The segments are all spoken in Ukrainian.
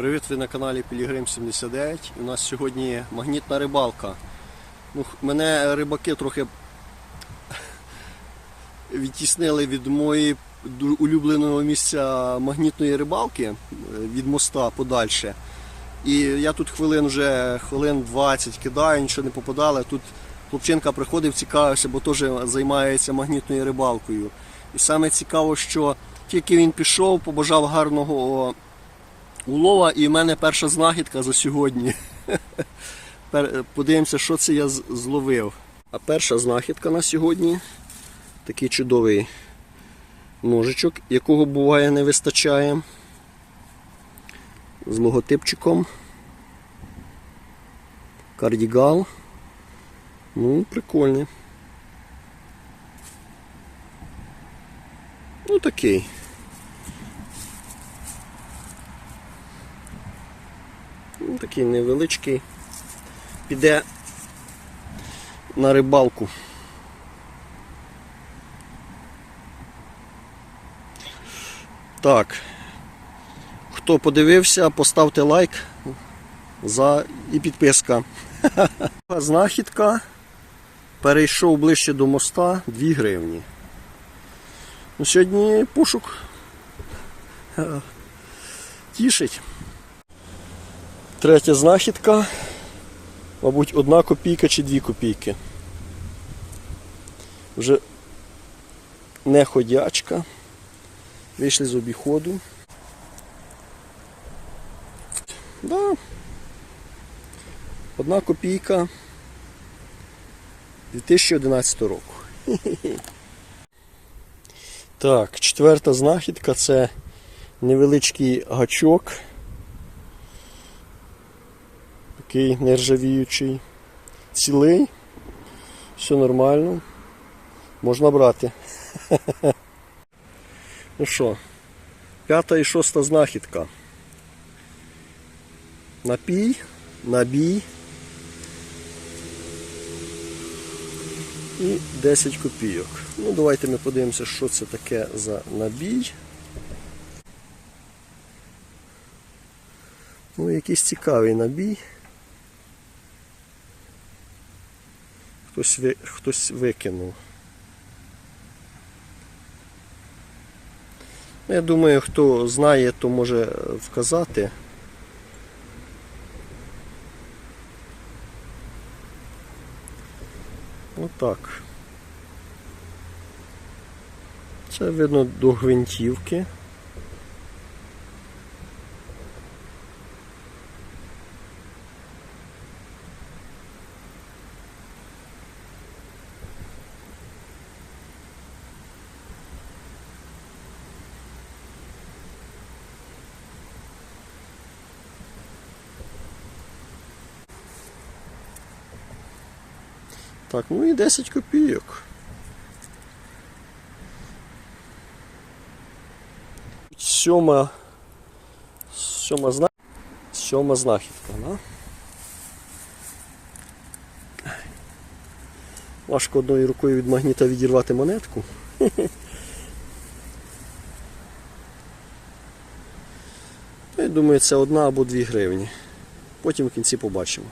Привіт, ви на каналі Пілігрим 79. У нас сьогодні магнітна рибалка. Ну, мене рибаки трохи відтіснили від моєї улюбленого місця магнітної рибалки е, від моста подальше. І я тут хвилин вже хвилин 20 кидаю, нічого не попадало. Тут хлопчинка приходив, цікавився, бо теж займається магнітною рибалкою. І саме цікаво, що тільки він пішов, побажав гарного улова, і в мене перша знахідка за сьогодні. Подивимося, що це я зловив. А перша знахідка на сьогодні такий чудовий ножичок, якого буває не вистачає. З логотипчиком. Кардігал. Ну, прикольний. Ну такий. Ну, такий невеличкий. Піде на рибалку. Так. Хто подивився, поставте лайк за і підписка. Знахідка. Перейшов ближче до моста 2 гривні. Ну, сьогодні пошук е, тішить. Третя знахідка. Мабуть, одна копійка чи дві копійки. Вже не ходячка. Вийшли з обіходу. Да. Одна копійка 2011 року. Так, четверта знахідка це невеличкий гачок. Такий нержавіючий. Цілий. Все нормально. Можна брати. Ну що, п'ята і шоста знахідка. Напій, набій. І 10 копійок. Ну, давайте ми подивимося, що це таке за набій. Ну, якийсь цікавий набій. Хтось, хтось викинув. Ну, Я думаю, хто знає, то може вказати. Отак. Це видно до гвинтівки. Так, ну і 10 копійок. Сьома. Сьома зна... Сьома знахідка, да? Важко одною рукою від магніта відірвати монетку. Я думаю, це одна або дві гривні. Потім в кінці побачимо.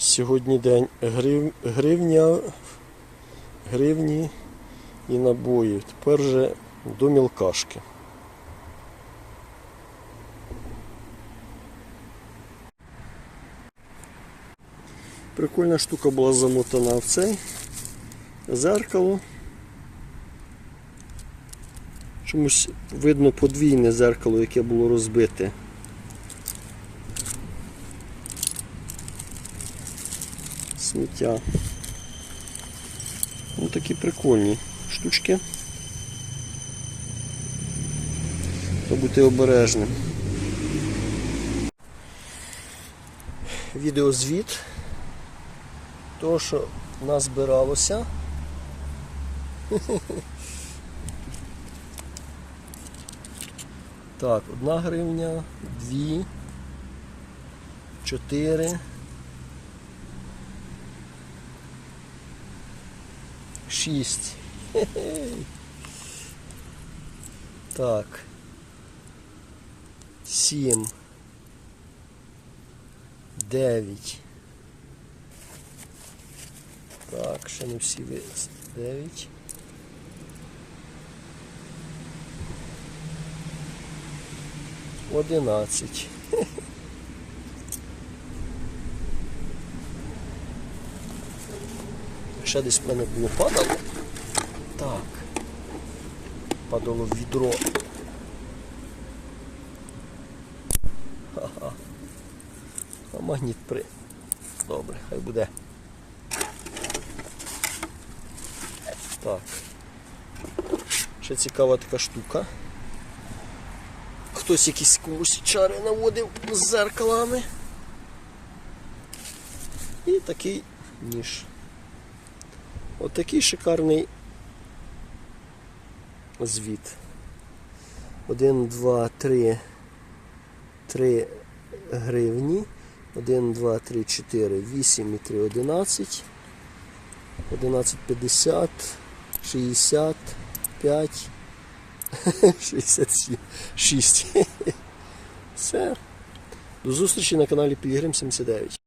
Сьогодні день грив... гривня, гривні і набої. Тепер вже до мілкашки. Прикольна штука була замотана в цей зеркало. Чомусь видно подвійне зеркало, яке було розбите. Сміття. Ну такі прикольні штучки. Треба бути обережним. Відеозвіт того, що назбиралося. Так, одна гривня, дві, чотири. Шість. Хе-хе. Так. Сім. 9. Так, ще не всі ви. 9. Одинадцять. Ще десь в мене було падало. Так. Падало в відро. Ха-ха. А магніт при. Добре, хай буде. Так. Ще цікава така штука. Хтось якісь комусь чари наводив з зеркалами. І такий ніж. Отакий шикарний звіт. Один, два, три. Три гривні. 1, 2, 3, 4, 8 і 3, 11. 11,50, 65, 67, 6. Все. До зустрічі на каналі Пілігрим 79.